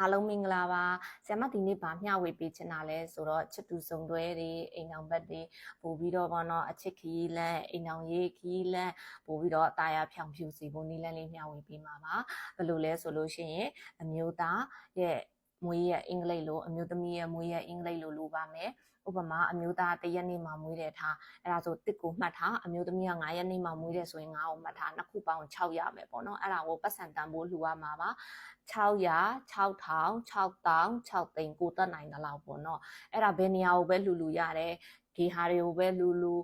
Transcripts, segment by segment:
အားလုံးမင်္ဂလာပါဆရာမဒီနေ့ဗာမျှဝေပေးချင်တာလဲဆိုတော့ချစ်တူစုံတွဲတွေအိမ်အောင်ဘက်တွေပို့ပြီးတော့ဘောနော်အချစ်ခီးလန်းအိမ်အောင်ရေးခီးလန်းပို့ပြီးတော့တာယာဖြောင်ဖြူစီဖို့နီးလန်းလေးမျှဝေပေးမှာပါဘယ်လိုလဲဆိုလို့ရှိရင်အမျိုးသားရဲ့ မွေးရဲ့အင်္ဂလိပ်လိုအမျိုးသမီးရဲ့မွေးရဲ့အင်္ဂလိပ်လိုလိုပါမယ်ဥပမာအမျိုးသားတရက်နေ့မှမွေးတဲ့ထားအဲ့ဒါဆိုတစ်ကိုမှတ်ထားအမျိုးသမီးက9ရက်နေ့မှမွေးတဲ့ဆိုရင်9ကိုမှတ်ထားနှစ်ခုပေါင်း6ရမယ်ပေါ့နော်အဲ့ဒါကိုပတ်စံတန်ဖို့လှူရမှာပါ600 6000 6000 6သိန်းကိုတက်နိုင်တဲ့လောက်ပေါ့နော်အဲ့ဒါဘယ်နေရာကိုပဲလှူလှူရတယ်ဂေဟာတွေကိုပဲလှူလှူ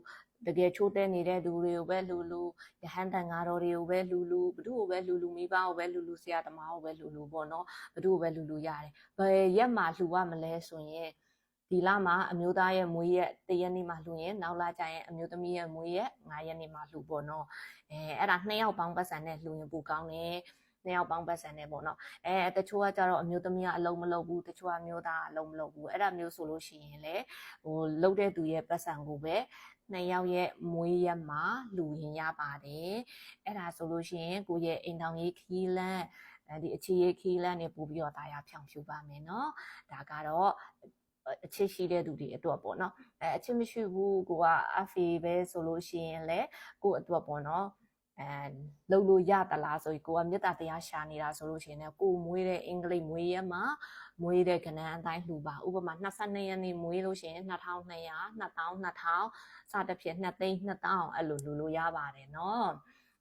တကယ်ချိုးတဲ့နေတဲ့သူတွေကိုပဲလူလူရဟန်းတန်ဃာတော်တွေကိုပဲလူလူဘု து ကိုပဲလူလူမိဘကိုပဲလူလူဆရာသမားကိုပဲလူလူပေါ့နော်ဘု து ကိုပဲလူလူရတယ်ဘယ်ရက်မှာလှူရမလဲဆိုရင်ဒီလမှာအမျိုးသားရဲ့မွေးရက်တရက်နေ့မှာလှူရင်နောက်လကျရင်အမျိုးသမီးရဲ့မွေးရက်9ရက်နေ့မှာလှူပေါ့နော်အဲအဲ့ဒါနှစ်ယောက်ပေါင်းပတ်စံနဲ့လှူရင်ပိုကောင်းတယ် နှစ်ယောက်ပေါင်းပတ်စံနေပေါ့နော်အဲတချို့ကကြတော့အမျိုးသမီးကအလုံးမလုံးဘူးတချို့ကမျိုးသားကအလုံးမလုံးဘူးအဲ့ဒါမျိုးဆိုလို့ရှိရင်လေဟိုလှုပ်တဲ့သူရဲ့ပတ်စံကိုပဲနှစ်ယောက်ရဲ့မွေးရက်မှာလူရင်ရပါတယ်အဲ့ဒါဆိုလို့ရှိရင်ကိုရဲ့အိမ်ထောင်ရေးခီးလန်းအဲဒီအခြေရေးခီးလန်းနေပို့ပြီးတော့တာယာဖြောင်ဖြူပါမယ်နော်ဒါကတော့အခြေရှိတဲ့သူတွေအတွက်ပေါ့နော်အဲအခြေမရှိဘူးကိုက FA ပဲဆိုလို့ရှိရင်လေကိုအတွက်ပေါ့နော် အဲလုံလို့ရတလားဆိုပြီးကိုကမေတ္တာတရားရှာနေတာဆိုလို့ရှိရင်လည်းကိုမွေးတဲ့အင်္ဂလိပ်မွေးရက်မှာမွေးတဲ့ကဏ္ဍအတိုင်းလှူပါဥပမာ22ရက်နေ့မွေးလို့ရှိရင်2200 2000 2000စသဖြင့်2သိန်း2000အဲ့လိုလှူလို့ရပါတယ်နော်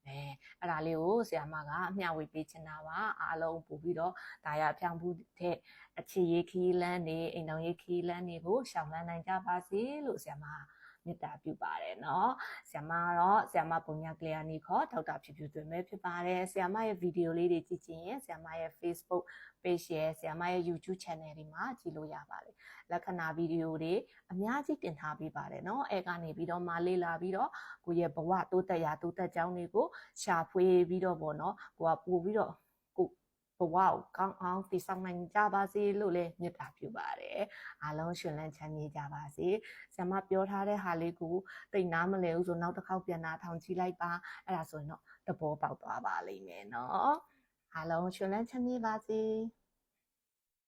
အဲအဲ့ဒါလေးကိုဆရာမကအမျှဝေပေးချင်တာပါအားလုံးပို့ပြီးတော့ဒါရဖြောင်းမှုတဲ့အခြေရေးခီးလန်းနေအိမ်တော်ရေးခီးလန်းနေကိုရှောင်လန်းနိုင်ကြပါစေလို့ဆရာမက မေတ္တာပြုပါတယ်เนาะဆရာမကတော့ဆရာမပုံညာကလျာနီခေါ်ဒေါက်တာဖြူဖြူသွင်းပဲဖြစ်ပါတယ်ဆရာမရဲ့ဗီဒီယိုလေးတွေကြည့်ချင်ရင်ဆရာမရဲ့ Facebook page ရဲ့ဆရာမရဲ့ YouTube channel တွေမှာကြည့်လို့ရပါတယ်လက္ခဏာဗီဒီယိုတွေအများကြီးတင်ထားပေးပါတယ်เนาะအဲကနေပြီးတော့မလေးလာပြီးတော့ကိုရဲ့ဘဝတိုးတက်ရာတိုးတက်ကြောင်းတွေကိုရှာဖွေပြီးတော့ပေါ့เนาะကိုကပို့ပြီးတော့ကို ဘဝကိုကောင်းအောင်တည်ဆောက်နိုင်ကြပါစေလို့လည်းမြတ်တာပြုပါတယ်အားလုံးရှင်လန်းချမ်းမြေကြပါစေဆ iam ပြောထားတဲ့ဟာလေးကိုတိတ်နားမလဲဘူးဆိုနောက်တစ်ခေါက်ပြန်လာထောင်ကြည့်လိုက်ပါအဲ့ဒါဆိုရင်တော့သဘောပေါက်သွားပါလိမ့်မယ်နော်အားလုံးရှင်လန်းချမ်းမြေပါစေ